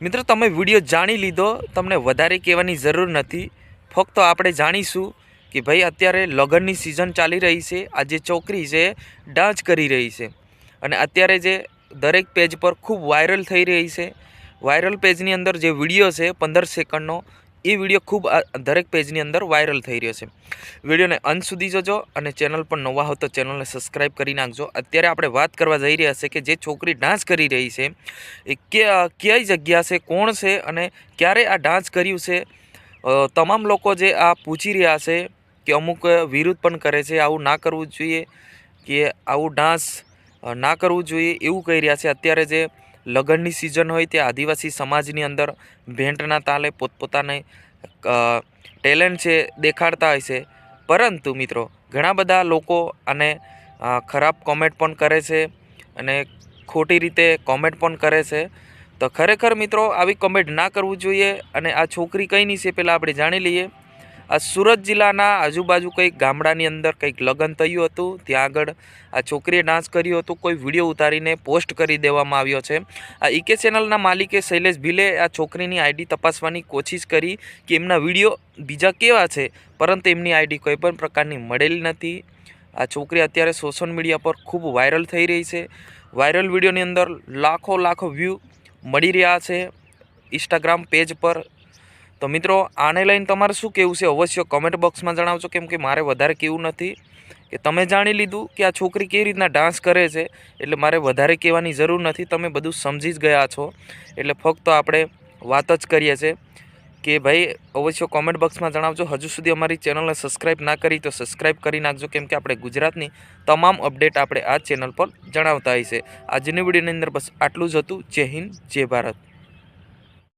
મિત્રો, તમે વીડિયો જાણી લીધો. તમને વધારે કહેવાની જરૂર નથી. ફક્ત આપણે જાણીશું કે ભાઈ, અત્યારે લગ્નની સિઝન ચાલી રહી છે. આ જે છોકરી છે, ડાન્સ કરી રહી છે. અને અત્યારે જે દરેક પેજ પર ખૂબ વાયરલ થઈ રહી છે. વાયરલ પેજની અંદર જે વીડિયો છે, પંદર સેકન્ડનો એ વીડિયો ખૂબ દરેક પેજની અંદર વાયરલ થઈ રહ્યો છે. વિડીયોને અંત સુધી જોજો અને ચેનલ પર નવા હો તો ચેનલને સબસ્ક્રાઈબ કરી નાખજો. અત્યારે આપણે વાત કરવા જઈ રહ્યા છે કે જે છોકરી ડાન્સ કરી રહી છે, એ કે કઈ જગ્યા છે, કોણ છે અને ક્યારે આ ડાન્સ કર્યું છે? તમામ લોકો જે આ પૂછી રહ્યા છે કે અમુક વિરોધ પણ કરે છે, આવું ના કરવું જોઈએ કે આવું ડાન્સ ના કરવું જોઈએ એવું કહી રહ્યા છે. અત્યારે જે લગ્નની સિઝન હોય તે આદિવાસી સમાજની અંદર ભેંટના તાલે પોતપોતાને ટેલેન્ટ છે દેખાડતા હોય છે. પરંતુ મિત્રો, ઘણા બધા લોકો આને ખરાબ કોમેન્ટ પણ કરે છે અને ખોટી રીતે કોમેન્ટ પણ કરે છે. તો ખરેખર મિત્રો, આવી કોમેન્ટ ના કરવું જોઈએ અને આ છોકરી કઈની છે પહેલાં આપણે જાણી લઈએ. આ સુરત જિલ્લાના આજુબાજુ કંઈક ગામડાની અંદર કંઈક લગ્ન થયું હતું, ત્યાં આગળ આ છોકરીએ ડાન્સ કર્યું હતું, કોઈ વીડિયો ઉતારીને પોસ્ટ કરી દેવામાં આવ્યો છે. આ ઈકે ચેનલના માલિકે શૈલેષ ભીલે આ છોકરીની આઈડી તપાસવાની કોશિશ કરી કે એમના વીડિયો બીજા કેવા છે, પરંતુ એમની આઈડી કોઈ પણ પ્રકારની મળેલી નથી. આ છોકરી અત્યારે સોશિયલ મીડિયા પર ખૂબ વાયરલ થઈ રહી છે. વાયરલ વિડીયોની અંદર લાખો લાખો વ્યૂ મળી રહ્યા છે. ઇન્સ્ટાગ્રામ પેજ પર તો મિત્રો, આને લઈને તમારે શું કહેવું છે? અવશ્ય કમેન્ટ બોક્સમાં જણાવજો, કેમ કે મારે વધારે કહેવું નથી. કે તમે જાણી લીધું કે આ છોકરી કેવી રીતના ડાન્સ કરે છે, એટલે મારે વધારે કહેવાની જરૂર નથી. તમે બધું સમજી જ ગયા છો. એટલે ફક્ત આપણે વાત જ કરીએ છીએ કે ભાઈ, અવશ્ય કોમેન્ટ બોક્સમાં જણાવજો. હજુ સુધી અમારી ચેનલને સબસ્ક્રાઈબ ના કરી તો સબસ્ક્રાઈબ કરી નાખજો, કેમ કે આપણે ગુજરાતની તમામ અપડેટ આપણે આ ચેનલ પર જણાવતા છે આજની વિડીયોની અંદર બસ આટલું જ હતું. જય હિન્દ, જય ભારત.